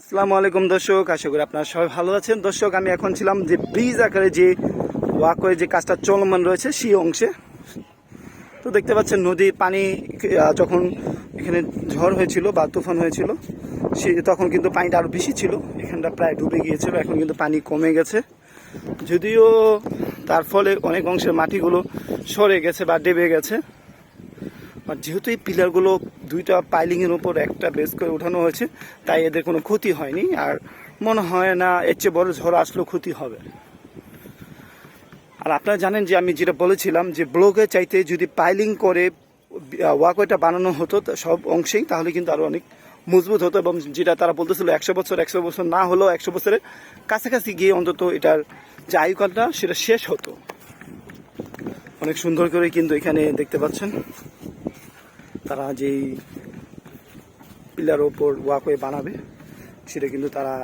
আসসালামু আলাইকুম দর্শক, আশা করি আপনারা সবাই ভালো আছেন। দর্শক, আমি এখন ছিলাম যে ব্রিজ আকারে যে ওয়াকওয়ে যে কাজটা চলমান রয়েছে সেই অংশে। তো দেখতে পাচ্ছেন নদীর পানি যখন এখানে ঝড় হয়েছিল বা তুফান হয়েছিল, সে তখন কিন্তু পানিটা আরও বেশি ছিল। এখানটা প্রায় ডুবে গিয়েছিল, এখন কিন্তু পানি কমে গেছে। যদিও তার ফলে অনেক অংশের মাটিগুলো সরে গেছে বা ডেবে গেছে। যেহেতু এই পিলারগুলো দুইটা পাইলিংয়ের উপর একটা বেস করে উঠানো হয়েছে, তাই এদের কোনো ক্ষতি হয়নি। আর মনে হয় না, এর চেয়ে বড় ঝড় আসলেও ক্ষতি হবে। আর আপনারা জানেন যে আমি যেটা বলেছিলাম যে ব্লকে চাইতে যদি পাইলিং করে ওয়াকওয়েটা বানানো হতো সব অংশেই, তাহলে কিন্তু আরও অনেক মজবুত হতো এবং যেটা তারা বলতেছিল একশো বছর একশো বছর না হলেও একশো বছরের কাছাকাছি গিয়ে অন্তত এটার যে আয়ুকালটা, সেটা শেষ হতো। অনেক সুন্দর করে কিন্তু এখানে দেখতে পাচ্ছেন। তারা যেই পিলার ওপর ওয়াকওয়ে বানাবে, সেটা কিন্তু তারা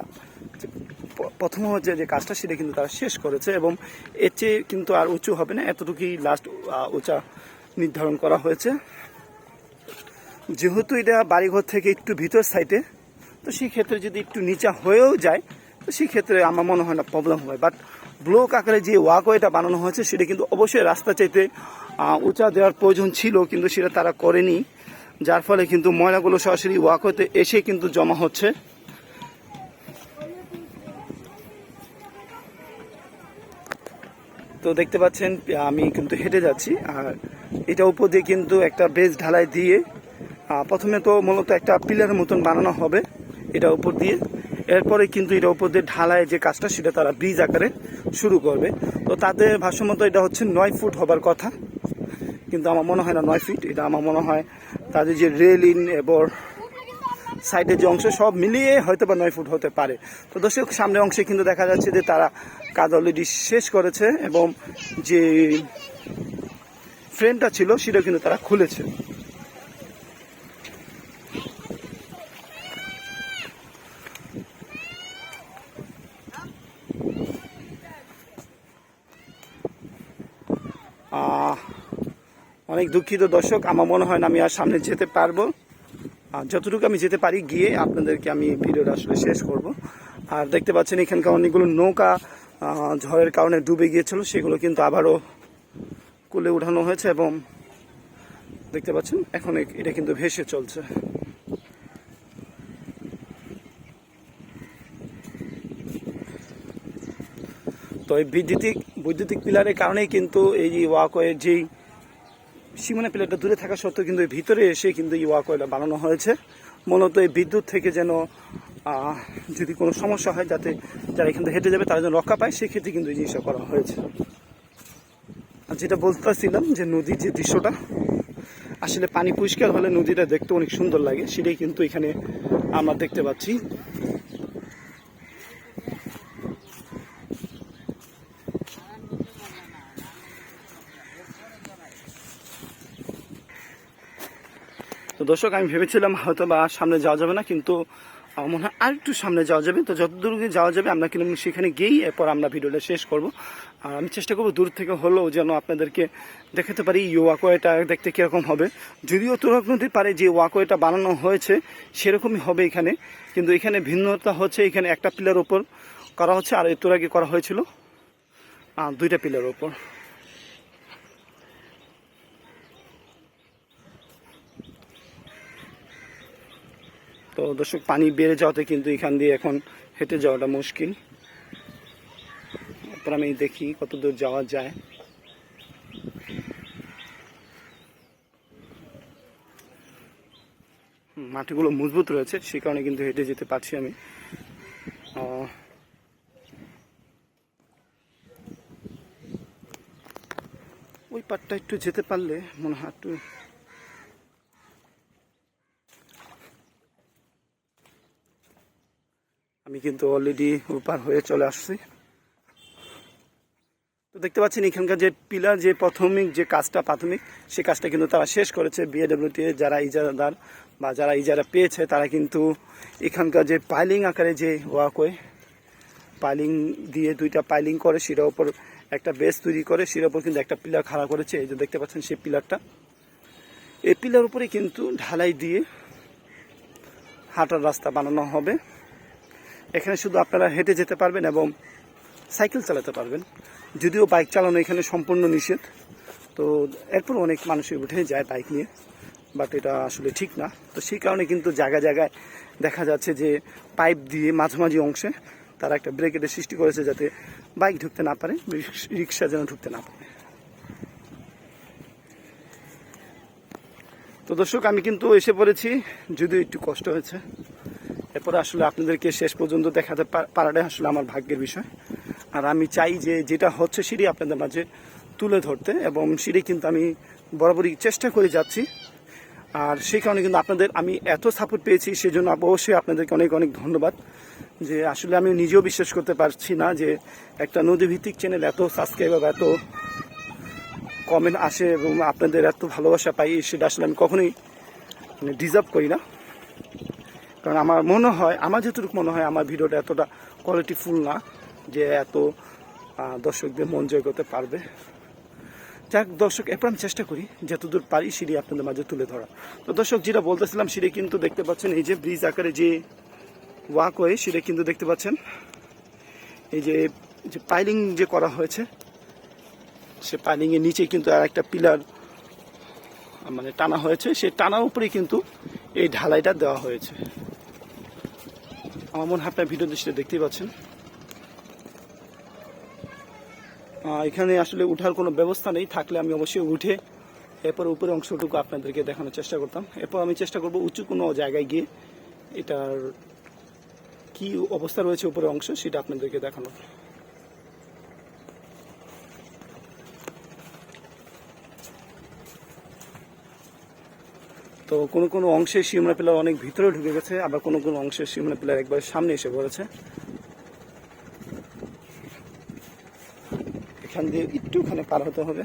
প্রথম হচ্ছে যে কাজটা সেটা কিন্তু তারা শেষ করেছে এবং এর চেয়ে কিন্তু আর উঁচু হবে না, এতটুকুই লাস্ট উঁচা নির্ধারণ করা হয়েছে। যেহেতু এটা বাড়িঘর থেকে একটু ভিতর সাইডে তো সেই ক্ষেত্রে যদি একটু নিচা হয়েও যায়, তো সেই ক্ষেত্রে আমার মনে হয় না প্রবলেম হয় বাট ব্লক আকারে যে ওয়াকওয়েটা বানানো হয়েছে, সেটা কিন্তু অবশ্যই রাস্তা চাইতে উঁচা দেওয়ার প্রয়োজন ছিল, কিন্তু সেটা তারা করেনি। যার ফলে কিন্তু ময়লাগুলো সরাসরি ওয়াকওয়েতে এসে কিন্তু জমা হচ্ছে। তো দেখতে পাচ্ছেন, আমি কিন্তু হেঁটে যাচ্ছি, আর এটা উপর দিয়ে কিন্তু একটা বেজ ঢালাই দিয়ে প্রথমে তো মূলত একটা পিলারের মতন বানানো হবে এটা উপর দিয়ে। এরপরে কিন্তু এটা উপর দিয়ে ঢালাই যে কাজটা, সেটা তারা ব্রিজ আকারে শুরু করবে। তো তাদের ভাষ্যমতো এটা হচ্ছে নয় ফুট হবার কথা, কিন্তু আমার মনে হয় না নয় ফিট, এটা আমার মনে হয় তাদের যে রেলিং এবং সাইডের যে অংশ সব মিলিয়ে হয়তো বা নয় ফুট হতে পারে। তো দর্শক সামনের অংশে কিন্তু দেখা যাচ্ছে যে তারা কাজ অলরেডি শেষ করেছে এবং যে ফ্রেমটা ছিল সেটা কিন্তু তারা খুলেছে। আহ, অনেক দুঃখিত দর্শক, আমার মনে হয় না আমি আর সামনে যেতে পারব। আর যতটুকু আমি যেতে পারি গিয়ে আপনাদেরকে আমি ভিডিওটা আসলে শেষ করব। আর দেখতে পাচ্ছেন এখানকার অনেকগুলো নৌকা ঝড়ের কারণে ডুবে গিয়েছিল, সেগুলো কিন্তু আবারও কুলে উঠানো হয়েছে এবং দেখতে পাচ্ছেন এখন এটা কিন্তু ভেসে চলছে। তো এই বৈদ্যুতিক বৈদ্যুতিক পিলারের কারণেই কিন্তু এই ওয়াকওয়ের যেই সীমানা প্লেটটা দূরে থাকা সত্ত্বেও কিন্তু ভিতরে এসে কিন্তু এই ওয়াকওয়েটা বানানো হয়েছে। মূলত এই বিদ্যুৎ থেকে যেন যদি কোনো সমস্যা হয় যাতে যারা এখান থেকে হেঁটে যাবে তারা যেন রক্ষা পায়, সেক্ষেত্রে কিন্তু এই জিনিসটা করা হয়েছে। আর যেটা বলতেছিলাম যে নদীর যে দৃশ্যটা, আসলে পানি পরিষ্কার হলে নদীটা দেখতে অনেক সুন্দর লাগে, সেটাই কিন্তু এখানে আমরা দেখতে পাচ্ছি। দর্শক, আমি ভেবেছিলাম হয়তো বা সামনে যাওয়া যাবে না, কিন্তু আমার মনে হয় আর একটু সামনে যাওয়া যাবে। তো যতদূর যাওয়া যাবে, আমরা কিন্তু সেখানে গিয়েই এরপর আমরা ভিডিওটা শেষ করব। আর আমি চেষ্টা করব দূর থেকে হলেও যেন আপনাদেরকে দেখাতে পারি এই ওয়াকওয়েটা দেখতে কীরকম হবে। যদিও তুরাগ নদীর পারে যে ওয়াকওয়েটা বানানো হয়েছে, সেরকমই হবে এখানে। কিন্তু এখানে ভিন্নতা হচ্ছে, এখানে একটা পিলার ওপর করা হচ্ছে, আর এর আগে করা হয়েছিল দুইটা পিলার ওপর। তো দর্শক, পানি বেড়ে যাওয়াতে কিন্তু এখান দিয়ে এখন হেঁটে যাওয়াটা মুশকিল। তারপর আমি দেখি কত দূর যাওয়া যায়। মাটিগুলো মজবুত রয়েছে সে কারণে কিন্তু হেঁটে যেতে পারছি আমি। ওই পাটটা একটু যেতে পারলে মনে হয় একটু আমি কিন্তু অলরেডি উপার হয়ে চলে আসছি। তো দেখতে পাচ্ছেন এখানকার যে পিলার, যে প্রাথমিক, যে কাজটা প্রাথমিক সেই কাজটা কিন্তু তারা শেষ করেছে বিএডব্লিউটি যারা ইজারাদার বা যারা ইজারা পেয়েছে, তারা কিন্তু এখানকার যে পাইলিং আকারে যে ওয়াকওয়ে পাইলিং দিয়ে দুইটা পাইলিং করে, সেটার ওপর একটা বেস তৈরি করে, সেটার ওপর কিন্তু একটা পিলার খাড়া করেছে। এই যে দেখতে পাচ্ছেন সেই পিলারটা এই পিলার উপরে কিন্তু ঢালাই দিয়ে হাঁটার রাস্তা বানানো হবে। এখানে শুধু আপনারা হেঁটে যেতে পারবেন এবং সাইকেল চালাতে পারবেন। যদিও বাইক চালানো এখানে সম্পূর্ণ নিষেধ। তো এরপর অনেক মানুষই উঠে যায় বাইক নিয়ে, বাট এটা আসলে ঠিক না। তো সেই কারণে কিন্তু জায়গায় জায়গায় দেখা যাচ্ছে যে পাইপ দিয়ে মাঝামাঝি অংশে তারা একটা ব্রেকেটের সৃষ্টি করেছে যাতে বাইক ঢুকতে না পারে রিক্সা যেন ঢুকতে না পারে। তো দর্শক, আমি কিন্তু এসে পড়েছি, যদিও একটু কষ্ট হয়েছে। এরপরে আসলে আপনাদেরকে শেষ পর্যন্ত দেখাতে পারাটাই আসলে আমার ভাগ্যের বিষয়। আর আমি চাই যে যেটা হচ্ছে সেটি আপনাদের মাঝে তুলে ধরতে এবং সেটি কিন্তু আমি বরাবরই চেষ্টা করে যাচ্ছি। আর সেই কারণে কিন্তু আপনাদের আমি এত সাপোর্ট পেয়েছি, সেজন্য অবশ্যই আপনাদেরকে অনেক অনেক ধন্যবাদ। যে আসলে আমি নিজেও বিশ্বাস করতে পারছি না যে একটা নদীভিত্তিক চ্যানেল এত সাবস্ক্রাইবার এত কমেন্ট আসে এবং আপনাদের এত ভালোবাসা পাই, সেটা আসলে আমি কখনোই মানে ডিজার্ভ করি না। কারণ আমার মনে হয়, আমার যেটুকু মনে হয়, আমার ভিডিওটা এতটা কোয়ালিটিফুল না যে এত দর্শকদের মন জয় করতে পারবে। যাক, দর্শক, এরপর আমি চেষ্টা করি, যতদূর পারি সিঁড়ি আপনাদের মাঝে তুলে ধরা তো দর্শক, যেটা বলতেছিলাম, সিঁড়ি কিন্তু দেখতে পাচ্ছেন, এই যে ব্রিজ আকারে যে ওয়াক ওয়াকওয়ে সেটা কিন্তু দেখতে পাচ্ছেন। এই যে যে পাইলিং যে করা হয়েছে, সে পাইলিং এর নিচে কিন্তু আর একটা পিলার মানে টানা হয়েছে। সেই টানার উপরেই কিন্তু এই ঢালাইটা দেওয়া হয়েছে। আমার মনে হয় আপনার ভিডিও দৃষ্টিতে দেখতেই পাচ্ছেন। এখানে আসলে উঠার কোনো ব্যবস্থা নেই, থাকলে আমি অবশ্যই উঠে এরপর উপরে অংশটুকু আপনাদেরকে দেখানোর চেষ্টা করতাম। এরপর আমি চেষ্টা করব উঁচু কোনো জায়গায় গিয়ে এটার কি অবস্থা রয়েছে উপরে অংশ সেটা আপনাদেরকে দেখানোর। তো কোনো কোনো অংশে শিমলা পিলার অনেক ভিতরে ঢুকে গেছে, আবার কোনো কোনো অংশে শিমলা পিলার একবার সামনে এসে পড়েছে। এখান দিয়ে একটুখানে পার হতে হবে।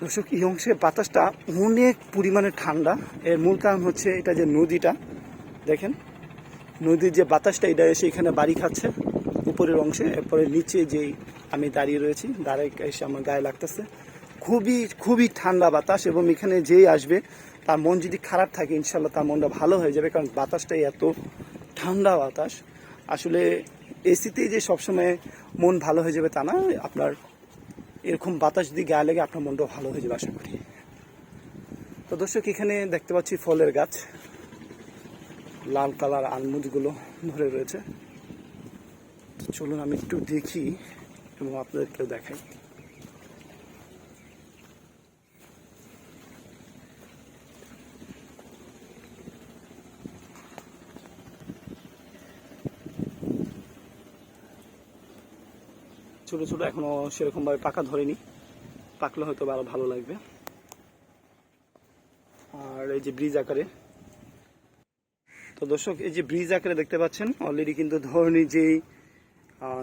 দর্শক, এই অংশে বাতাসটা অনেক পরিমাণে ঠান্ডা। এর মূল কারণ হচ্ছে এটা যে নদীটা, দেখেন, নদীর যে বাতাসটা, এটা এসে এখানে বাড়ি খাচ্ছে উপরের অংশে। এরপরে নিচে যেই আমি দাঁড়িয়ে রয়েছি, দাঁড়ায় এসে আমার গায়ে লাগতেছে। খুবই খুবই ঠান্ডা বাতাস এবং এখানে যেই আসবে, তার মন যদি খারাপ থাকে ইনশাল্লাহ তার মনটা ভালো হয়ে যাবে কারণ বাতাসটাই এত ঠান্ডা বাতাস। আসলে এসিতেই যে সবসময় মন ভালো হয়ে যাবে তা না, আপনার এরকম বাতাস যদি গায়ে লেগে, আপনার মনটা ভালো হয়ে যাবে, আশা করি। তো দর্শক, এখানে দেখতে পাচ্ছি ফলের গাছ। লাল কালার আলমুজগুলো ধরে রয়েছে। চলুন আমি একটু দেখি এবং আপনাদেরকেও দেখাই। ছোট ছোট এখনও সেরকম ভাবে পাকা ধরেনি। পাকলে হয়তো আরও ভালো লাগবে। আর এই যে ব্রিজ আকারে। তো দর্শক, এই যে ব্রিজ আকারে দেখতে পাচ্ছেন অলরেডি কিন্তু ধরনি যেই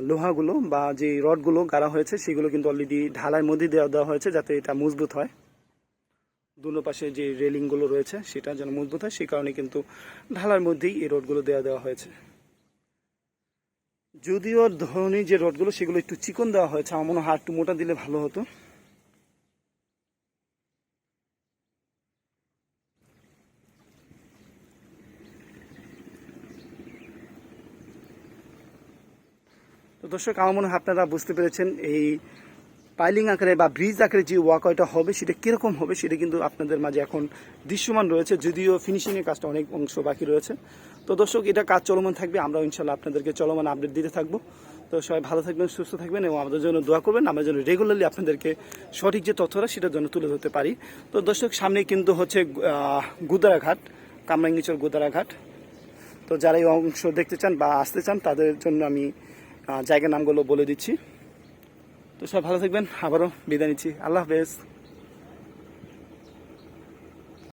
লোহাগুলো বা যে রডগুলো গাড়া হয়েছে, সেগুলো কিন্তু অলরেডি ঢালাই মধ্যে দেওয়া দেওয়া হয়েছে যাতে এটা মজবুত হয়। দুনো পাশে যে রেলিংগুলো রয়েছে, সেটা যেন মজবুত হয় সেই কারণে কিন্তু ঢালার মধ্যেই এই রডগুলো দেওয়া দেওয়া হয়েছে। যদিও ধরনি যে রডগুলো, সেগুলো একটু চিকন দেওয়া হয়েছে। আমার মনে হয় একটু মোটা দিলে ভালো হতো। তো দর্শক, আমার মনে হয় আপনারা বুঝতে পেরেছেন এই পাইলিং আকারে বা ব্রিজ আকারে যে ওয়াকওয়েটা হবে, সেটা কীরকম হবে, সেটা কিন্তু আপনাদের মাঝে এখন দৃশ্যমান রয়েছে। যদিও ফিনিশিংয়ের কাজটা অনেক অংশ বাকি রয়েছে। তো দর্শক, এটা কাজ চলমান থাকবে। আমরা ইনশাল্লাহ আপনাদেরকে চলমান আপডেট দিতে থাকব। তো সবাই ভালো থাকবেন, সুস্থ থাকবেন এবং আমাদের জন্য দোয়া করবেন। আমরা যেন রেগুলারলি আপনাদেরকে সঠিক যে তথ্যটা সেটার জন্য তুলে ধরতে পারি। তো দর্শক সামনে কিন্তু হচ্ছে গুদারাঘাট, কামরাঙ্গিচর গুদারাঘাট। তো যারা এই অংশ দেখতে চান বা আসতে চান, তাদের জন্য আমি জায়গার নামগুলো বলে দিচ্ছি। তো সব ভালো থাকবেন, আবারও বিদায় নিচ্ছি। আল্লাহ হাফেজ।